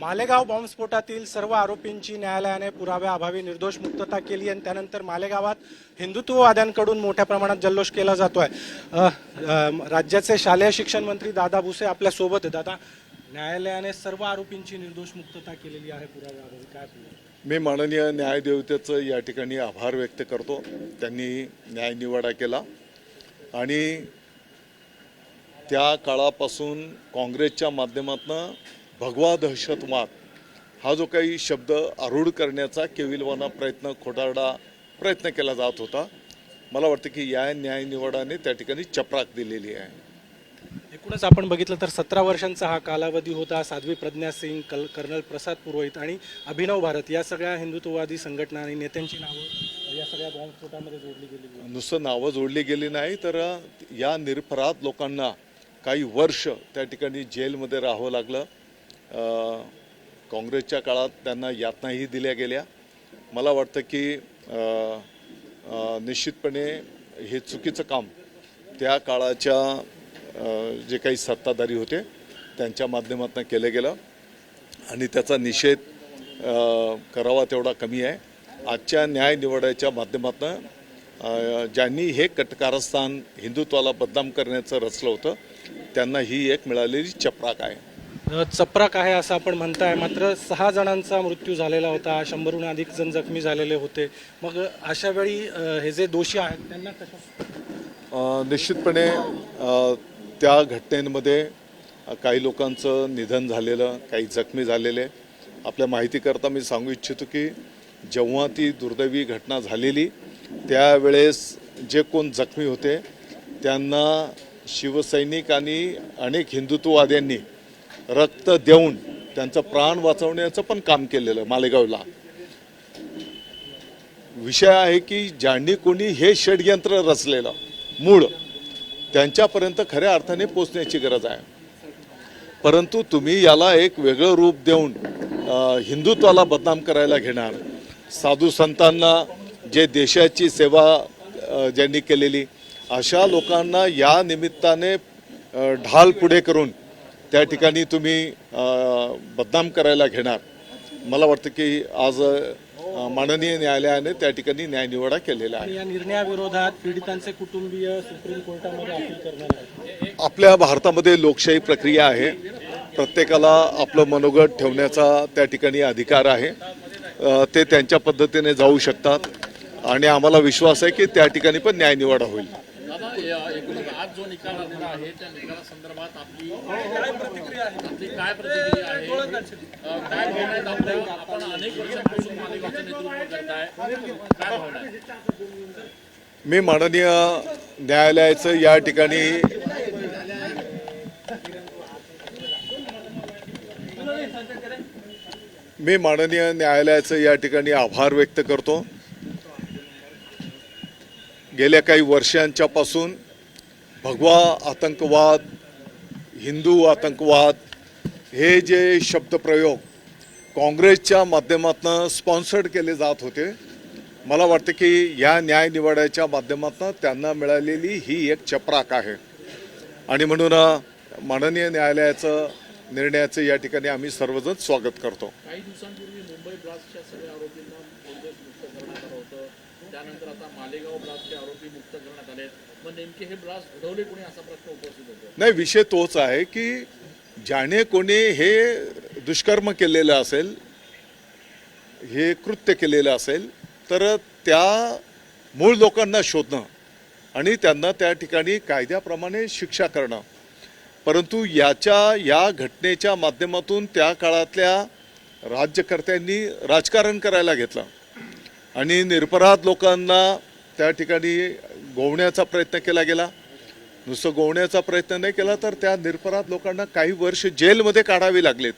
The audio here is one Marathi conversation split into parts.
मालेगाव बॉम्बस्फोटातील सर्व आरोपींची न्यायालयाने पुराव्याअभावी निर्दोष मुक्तता केली आणि त्यानंतर मालेगावात हिंदुत्ववाद्यांकडून मोठ्या प्रमाणात जल्लोष केला जातो आहे राज्याचे शालेय शिक्षण मंत्री दादा भुसे आपल्यासोबत आहेत. दादा न्यायालयाने सर्व आरोपींची निर्दोष मुक्तता केलेली आहे पुराव्याअभावी काय मी माननीय न्यायदेवतेचं या ठिकाणी आभार व्यक्त करतो. त्यांनी न्यायनिवाडा केला. आणि त्या काळापासून काँग्रेसच्या माध्यमातून भगवा दहशतवाद. हा जो काही शब्द आरूढ करण्याचा केविलवाना प्रयत्न खोटारडा प्रयत्न केला जात होता मला वाटतं की या न्यायनिवाडाने त्या ठिकाणी चपराक दिलेली आहे. एकूणच आपण बघितलं तर सतरा वर्षांचा हा कालावधी होता साध्वी प्रज्ञा सिंग कल कर्नल प्रसाद पुरोहित आणि अभिनव भारत या सगळ्या हिंदुत्ववादी संघटना आणि नेत्यांची नावं या सगळ्या बॉम्बस्फोटामध्ये जोडली गेली. नुसतं नावं जोडली गेली नाही तर या निरपराध लोकांना काही वर्ष त्या ठिकाणी जेलमध्ये राहावं लागलं. काँग्रेसच्या काळात त्यांना यातनाही दिल्या गेल्या. मला वाटतं की निश्चितपणे हे चुकीचं काम त्या काळाच्या जे काही सत्ताधारी होते त्यांच्या माध्यमातून केलं गेलं. आणि त्याचा निषेध करावा तेवढा कमी आहे. आजच्या न्याय निवडाच्या माध्यमातून ज्यांनी हे कटकारस्थान हिंदुत्वाला बदनाम करण्याचं रचलं होतं त्यांना ही एक मिळालेली चपराक आहे. चपराक आहे असं आपण म्हणताय. मात्र सहा जणांचा मृत्यू झालेला होता. शंभरहून अधिक जण जखमी झालेले होते. मग अशा वेळी हे जे दोषी आहेत त्यांना कशा निश्चितपणे त्या घटनेमध्ये काही लोकांचं निधन झालेलं काही जखमी झालेले. आपल्या माहितीकरता मी सांगू इच्छितो की जेव्हा ती दुर्दैवी घटना झालेली त्यावेळेस जे कोण जखमी होते त्यांना शिवसैनिक आणि अनेक हिंदुत्ववाद्यांनी रक्त देऊन त्यांचं प्राण वाचवण्याचं पण काम केलेलं मालेगावला. विषय आहे की ज्यांनी कोणी हे षडयंत्र रचलेलं मूळ त्यांच्यापर्यंत खऱ्या अर्थाने पोचण्याची गरज आहे. परंतु तुम्ही याला एक वेगळं रूप देऊन हिंदुत्वाला बदनाम करायला घेणार. साधू संतांना जे देशाची सेवा ज्यांनी केलेली अशा लोकांना या निमित्ताने ढाल पुढे करून त्या ठिकाणी तुम्ही बदनाम करायला घेणार. मला वाटतं की आज माननीय न्यायालयाने त्या ठिकाणी न्यायनिवाडा केलेला आहे. या निर्णयाविरोधात पीडितांचे कुटुंबीय सुप्रीम कोर्टामध्ये अपील करणार आहेत. आपल्या भारतामध्ये लोकशाही प्रक्रिया आहे. प्रत्येकाला आपलं मनोगत ठेवण्याचा त्या ठिकाणी अधिकार आहे. ते त्यांच्या पद्धतीने जाऊ शकतात. आणि आम्हाला विश्वास आहे की त्या ठिकाणी पण न्यायनिवाडा होईल. आहे आपली काय प्रतिक्रिया आहे अ, काय भावना आहेत आपल्या आपण अनेक वर्षांपासून मालेगावचं नेतृत्व करताय काय भावना आहे मी माननीय न्यायालयाचं या ठिकाणी मी माननीय न्यायालयाचं या ठिकाणी आभार व्यक्त करतो. गेल्या काही वर्षांच्या पासून भगवा आतंकवाद हिंदू आतंकवाद हे जे शब्दप्रयोग काँग्रेसच्या माध्यमातून स्पॉन्सर्ड केले जात होते मला वाटतं की या न्याय निवाड्याच्या माध्यमातून त्यांना मिळालेली ही एक चपराक आहे. आणि म्हणून माननीय न्यायालयाचं निर्णयाचं या ठिकाणी आम्ही सर्वजण स्वागत करतो. काही दिवसांपूर्वी मुंबई ब्लास्टच्या सगळ्या आरोपींना पोलीस मुक्त करण्यात आलं होतं त्यानंतर आता मालेगाव ब्लास्टचे आरोपी मुक्त करण्यात आले मग नेमके हे ब्लास्ट घडवले कोणी असा प्रश्न उपस्थित होतो? नाही विषय तोच आहे की ज्याने कोणी हे दुष्कर्म केलेलं असेल हे कृत्य केलेलं असेल तर त्या मूळ लोकांना शोधणं आणि त्यांना त्या ठिकाणी कायद्याप्रमाणे शिक्षा करणं. परंतु याच्या या घटनेच्या माध्यमातून त्या काळातल्या राज्यकर्त्यांनी राजकारण करायला घेतलं. आणि निरपराध लोकांना त्या ठिकाणी गोवण्याचा प्रयत्न केला गेला. नुसतं गोवण्याचा प्रयत्न नाही केला तर त्या निरपराध लोकांना काही वर्ष जेलमध्ये काढावी लागलेत.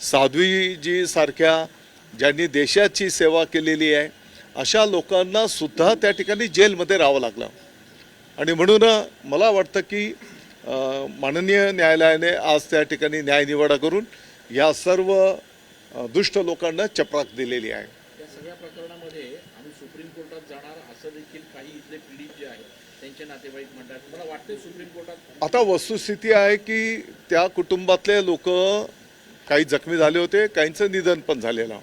साध्वीजी सारख्या ज्यांनी देशाची सेवा केलेली आहे अशा लोकांना सुद्धा त्या ठिकाणी जेलमध्ये राहावं लागलं. आणि म्हणून मला वाटतं की माननीय न्यायालयाने आज त्या ठिकाणी न्यायनिवाडा करून या सर्व दुष्ट लोकांना चपराक दिलेली आहे. सगळ्या प्रकरणामध्ये आम्ही सुप्रीम कोर्टात जाणार असं देखील काही इथले पीडित जे आहेत त्यांचे नातेवाईक म्हणतात. मला वाटते सुप्रीम कोर्टात? आता वस्तुस्थिती आहे की त्या कुटुंबातले लोक काही जखमी झाले होते काहींचं निधन पण झालेलं.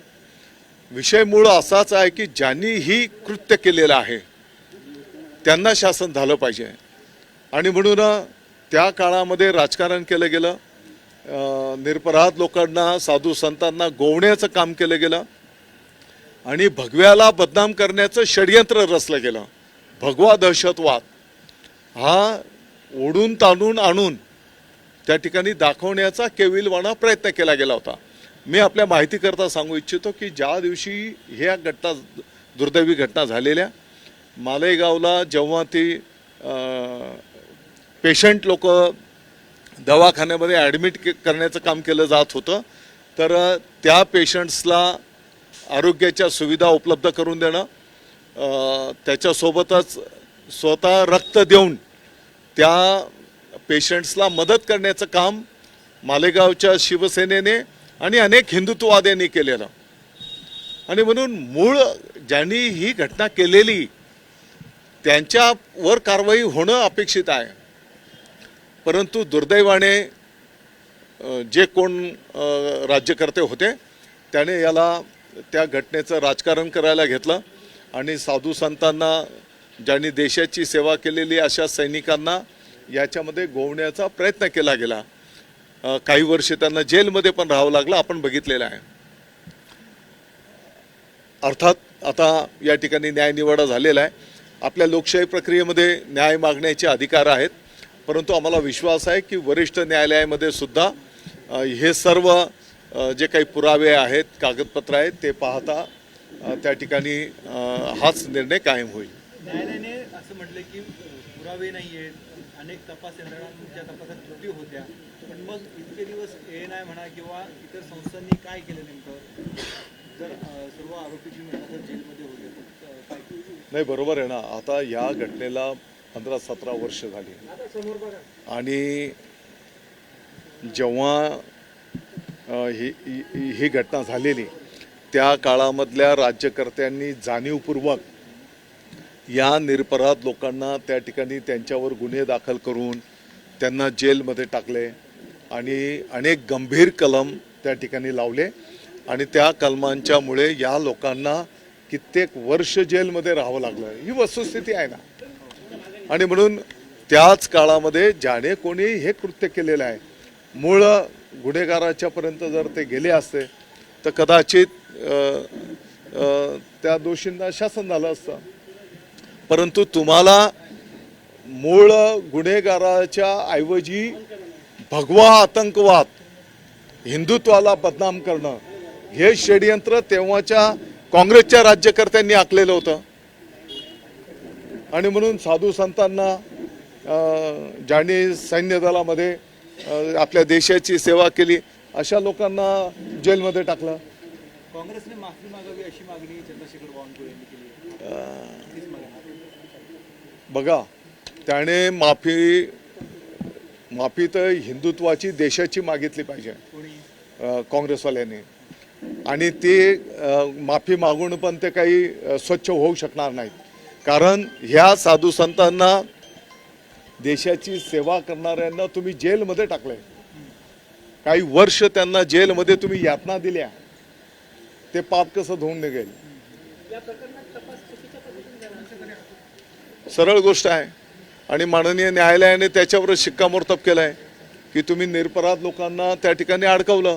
विषय मूळ असाच आहे की ज्यांनी ही कृत्य केलेलं आहे त्यांना शासन झालं पाहिजे. आणि म्हणून त्या काळामध्ये राजकारण केलं गेलं. निरपराध लोकांना साधू संतांना गोवण्याचं काम केलं गेलं. आणि भगव्याला बदनाम करण्याचं षडयंत्र रचलं गेलं. भगवा दहशतवाद. हा ओढून ताणून आणून त्या ठिकाणी दाखवण्याचा केविलवाणा प्रयत्न केला गेला होता. मी आपल्या माहितीकरता सांगू इच्छितो की ज्या दिवशी ह्या घटना दुर्दैवी घटना झालेल्या मालेगावला जेव्हा ती पेशंट लोक दवाखान्यामध्ये ॲडमिट करण्याचं काम केलं जात होतं तर त्या पेशंट्सला आरोग्याच्या सुविधा उपलब्ध करून देणं त्याच्यासोबतच स्वतः रक्त देऊन त्या पेशंट्सला मदत करण्याचं काम मालेगावच्या शिवसेनेने आणि अनेक हिंदुत्ववाद्यांनी केलेलं. आणि म्हणून मूळ ज्यांनी ही घटना केलेली त्यांच्यावर कारवाई होणं अपेक्षित आहे. परंतु दुर्दैवाने जे कोण राज्यकर्ते होते त्याने याला त्या घटनेचं राजकारण करायला घेतलं. आणि साधू संतांना ज्यांनी देशाची सेवा केलेली अशा सैनिकांना याच्यामध्ये गोवण्याचा प्रयत्न केला गेला. काही वर्षे त्यांना जेलमध्ये पण राहावं लागलं आपण बघितलेलं आहे. अर्थात आता या ठिकाणी न्यायनिवाडा झालेला आहे. आपल्या लोकशाही प्रक्रियेमध्ये न्याय मागण्याचे अधिकार आहेत. परंतु आम्हाला विश्वास आहे की वरिष्ठ न्यायालयामध्ये सुद्धा हे सर्व जे काही पुरावे आहेत कागदपत्र आहेत ते पाहता त्या ठिकाणी हाच निर्णय कायम होईल. न्यायालयाने असं म्हटलं की पुरावे नाही आहेत अनेक तपास यंत्रणांच्या तपासात त्रुटी होत्या पण मग इतके दिवस ए एन आय म्हणा किंवा इतर संस्थांनी काय केलं नेमकं? जर सर्व आरोपी जेलमध्ये होते? नाही बरोबर आहे ना. आता या घटनेला पंधरा सतरा वर्ष झाली. आणि जेव्हा ही ही- घटना झालेली. त्या काळामधल्या राज्यकर्त्यांनी जाणीवपूर्वक या निरपराध लोकांना त्या ठिकाणी त्यांच्यावर गुन्हे दाखल करून त्यांना जेलमध्ये टाकले आणि अनेक गंभीर कलम त्या ठिकाणी लावले आणि त्या कलमांच्यामुळे या लोकांना कित्येक वर्ष जेलमध्ये राहावं लागलं. ही वस्तुस्थिती आहे ना. आणि म्हणून त्याच काळामध्ये ज्याने कोणी हे कृत्य केलेलं आहे मूळ गुन्हेगाराच्यापर्यंत जर ते गेले असते तर कदाचित त्या दोषींना शासन झालं असतं. परंतु तुम्हाला मूळ गुन्हेगाराच्या ऐवजी भगवा आतंकवाद हिंदुत्वाला बदनाम करणं हे षडयंत्र तेव्हाच्या काँग्रेसच्या राज्यकर्त्यांनी आखलेलं होतं. आणि म्हणून साधू संतांना ज्यांनी सैन्य दलामध्ये आपल्या देशाची सेवा केली. अशा लोकांना जेलमध्ये टाकलं. काँग्रेसने माफी मागावी अशी मागणी चंद्रशेखर बावनकुळे यांनी केली बघा त्याने माफी माफी तर हिंदुत्वाची देशाची मागितली पाहिजे. काँग्रेसवाल्यांनी. आणि ते माफी मागून पण ते काही स्वच्छ होऊ शकणार नाहीत. कारण ह्या साधू संतांना देशाची सेवा करणाऱ्यांना तुम्ही जेलमध्ये टाकलंय. काही वर्ष त्यांना जेलमध्ये तुम्ही यातना दिल्या. ते पाप कसं धुवून निघेल? सरळ गोष्ट आहे. आणि माननीय न्यायालयाने त्याच्यावर शिक्कामोर्तब केलाय की तुम्ही निरपराध लोकांना त्या ठिकाणी अडकवलं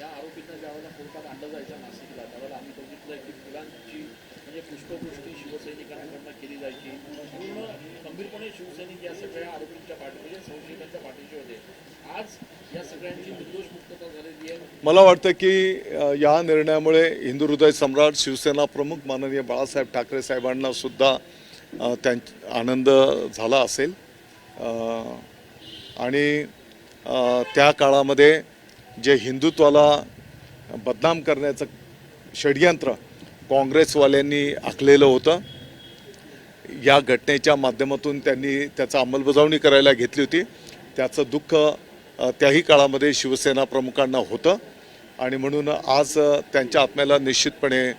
या आरोपींना ज्यावेळेला कोर्टात आणलं जायचं नाशिकला त्यावेळेला आम्ही बघितलं की मुलांची म्हणजे पुष्पवृष्टी शिवसैनिकांकडनं केली जायची पूर्ण गंभीरपणे शिवसैनिक या सगळ्या आरोपींच्या पाठी म्हणजे संशयितांच्या पाठीशी होते. आज या सगळ्यांची निर्दोष मुक्तता झालेली आहे. मला वाटतं की या निर्णयामुळे हिंदू हृदय सम्राट शिवसेना प्रमुख माननीय बाळासाहेब ठाकरे साहेबांना सुद्धा त्यां आनंद झाला असेल. आणि त्या काळामध्ये जे हिंदुत्वाला बदनाम करण्याचं षडयंत्र काँग्रेसवाल्यांनी आखलेलं होतं या घटनेच्या माध्यमातून त्यांनी त्याचा अंमलबजावणी करायला घेतली होती. त्याचं दुःख त्याही काळामध्ये शिवसेना प्रमुखांना होतं. आणि म्हणून आज त्यांच्या आत्म्याला निश्चितपणे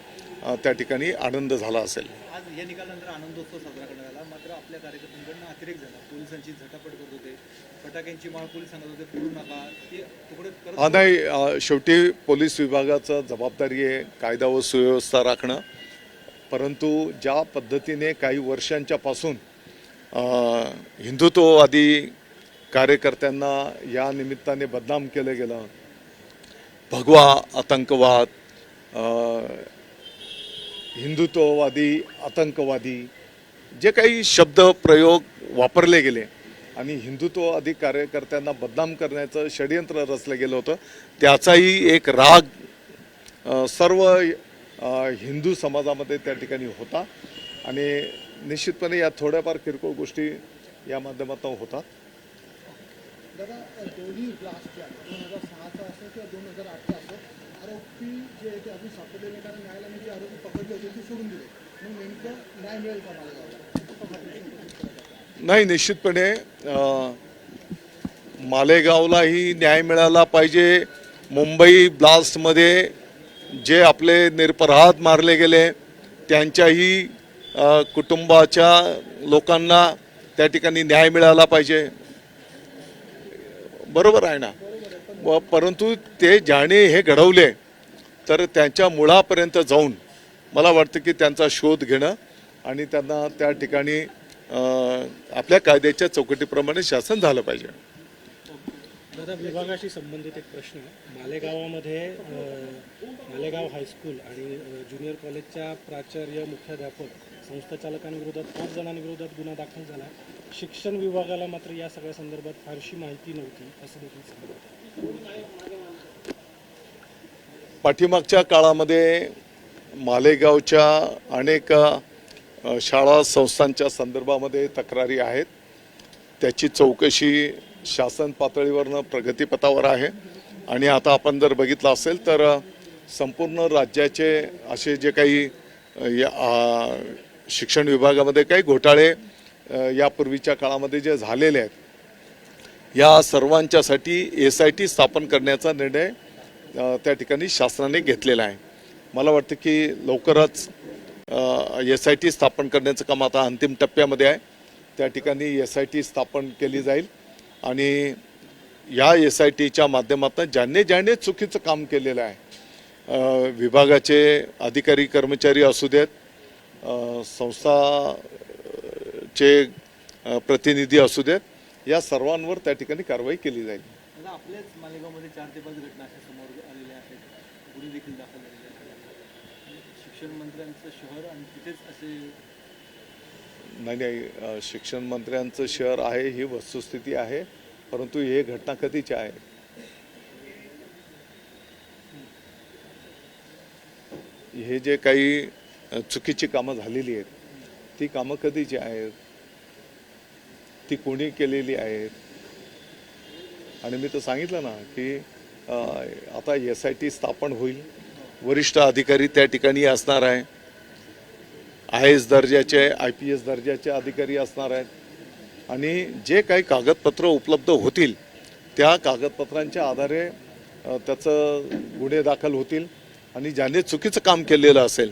त्या ठिकाणी आनंद झाला असेल. आज या निकालानंतर आनंदोत्सव साजरा करण्यात आला. मात्र आपल्या कार्यकर्त्यांकडनं अतिरेक झाला. पोलिसांची झटापट करत होते. फटाक्यांची माळ पोलीस सांगत होते फिरू नका. ते तुकडे करत हा नाही शेवटी पोलीस विभागाचं जबाबदारी आहे कायदा व सुव्यवस्था राखणं. परंतु ज्या पद्धतीने काही वर्षांच्यापासून हिंदुत्ववादी कार्यकर्त्यांना या निमित्ताने बदनाम केलं गेलं. भगवा आतंकवाद हिंदुत्ववादी आतंकवादी जे काही शब्द प्रयोग वापरले गेले आणि हिंदुत्ववादी कार्यकर्त्यांना बदनाम करण्याचं षडयंत्र रचलं गेलं होतं त्याचाही एक राग सर्व हिंदू समाजामध्ये त्या ठिकाणी होता. आणि निश्चितपणे या थोड्याफार किरकोळ गोष्टी या माध्यमातून होतात. दादा दोन्ही ब्लास्ट ज्या दोन हजार सहाचा असो किंवा दोन हजार आठचा असो आरोपी जे आहे ते अजून सापडलेले नाही कारण न्यायालयाने जे आरोपी पकडले होते ते सोडून दिले. मग नेमकं न्याय मिळेल का मालेगावला नाही निश्चितपणे मालेगावलाही न्याय मिळाला पाहिजे. मुंबई ब्लास्टमध्ये जे आपले निरपराध मारले गेले त्यांच्याही कुटुंबाच्या लोकांना त्या ठिकाणी न्याय मिळाला पाहिजे. बरोबर आहे ना? व परंतु ते ज्याने हे घडवले तर त्यांच्या मुळापर्यंत जाऊन मला वाटतं की त्यांचा शोध घेणं आणि त्यांना त्या ठिकाणी आपल्या कायद्याच्या चौकटीप्रमाणे शासन झालं पाहिजे. दादा विभागाशी संबंधित एक प्रश्न मालेगावामध्ये मालेगाव हायस्कूल आणि ज्युनियर कॉलेजच्या प्राचार्य मुख्याध्यापक संस्था चालकांविरोधात पाच जणांविरोधात गुन्हा दाखल झाला. शिक्षण विभागाला मात्र या सगळ्या संदर्भात फारशी माहिती नव्हती असं देखील पाठीमागच्या काळामध्ये मालेगावच्या अनेक शाळा संस्थांच्या संदर्भामध्ये तक्रारी आहेत. त्याची चौकशी शासन पातळीवरनं प्रगतीपथावर आहे. आणि आता आपण जर बघितलं असेल तर संपूर्ण राज्याचे असे जे काही या शिक्षण विभागामध्ये काही घोटाळे यापूर्वीच्या काळामध्ये जे झालेले आहेत या सर्वांच्यासाठी एस आय टी स्थापन करण्याचा निर्णय त्या ठिकाणी शासनाने घेतलेला आहे. मला वाटतं की लवकरच एस आय टी स्थापन करण्याचं काम आता अंतिम टप्प्यामध्ये आहे. त्या ठिकाणी एस आय टी स्थापन केली जाईल. आणि या एस आय टीच्या माध्यमातून ज्यांनी ज्याने चुकीचं काम केलेलं आहे विभागाचे अधिकारी कर्मचारी असू देत संस्थाचे प्रतिनिधी असू देत या सर्वांवर त्या ठिकाणी कारवाई केली जाईल. शिक्षण मंत्र्यांचं शहर आणि तिथेच असे नाही नाही अ, शिक्षण मंत्र्यांचं शहर आहे ही वस्तुस्थिती आहे परंतु हे घटना कधीची आहे? हे जे काही चुकीची कामं झालेली आहेत ती कामं कधीची आहेत? ती कोणी केलेली आहेत? आणि मी तर सांगितलं ना की आता एस आय टी स्थापन होईल वरिष्ठ अधिकारी त्या ठिकाणी असणार आहे आय एस दर्जाचे आय पी एस दर्जाचे अधिकारी असणार आहेत. आणि जे काही कागदपत्र उपलब्ध होतील त्या कागदपत्रांच्या आधारे त्याचं गुन्हे दाखल होतील. आणि ज्याने चुकीचं काम केलेलं असेल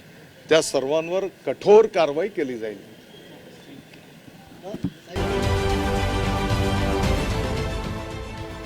त्या सर्वांवर कठोर कारवाई केली जाईल.